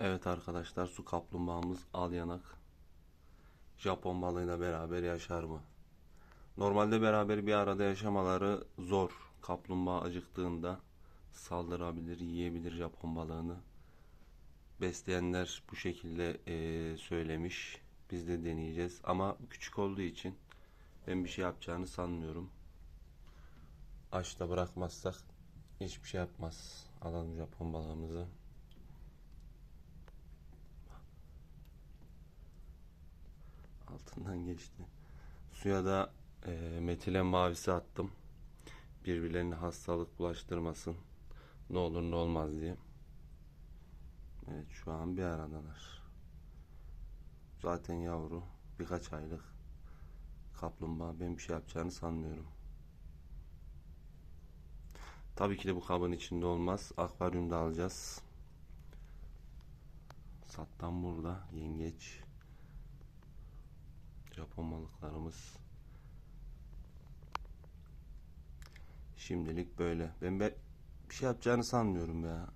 Evet arkadaşlar su kaplumbağamız al yanak. Japon balığıyla beraber yaşar mı? Normalde beraber bir arada yaşamaları zor. Kaplumbağa acıktığında saldırabilir, yiyebilir Japon balığını. Besleyenler bu şekilde eee, söylemiş. Biz de deneyeceğiz. Ama küçük olduğu için ben bir şey yapacağını sanmıyorum. Açta bırakmazsak hiçbir şey yapmaz. Alalım Japon balığımızı. Altından geçti. Suya da e, metilen mavisi attım. Birbirlerine hastalık bulaştırmasın. Ne olur ne olmaz diye. Evet şu an bir aradalar. Zaten yavru birkaç aylık kaplumbağa ben bir şey yapacağını sanmıyorum. Tabii ki de bu kabın içinde olmaz. Akvaryumda alacağız. Sattan burada yengeç. Japon balıklarımız. Şimdilik böyle. Ben be- bir şey yapacağını sanmıyorum ya.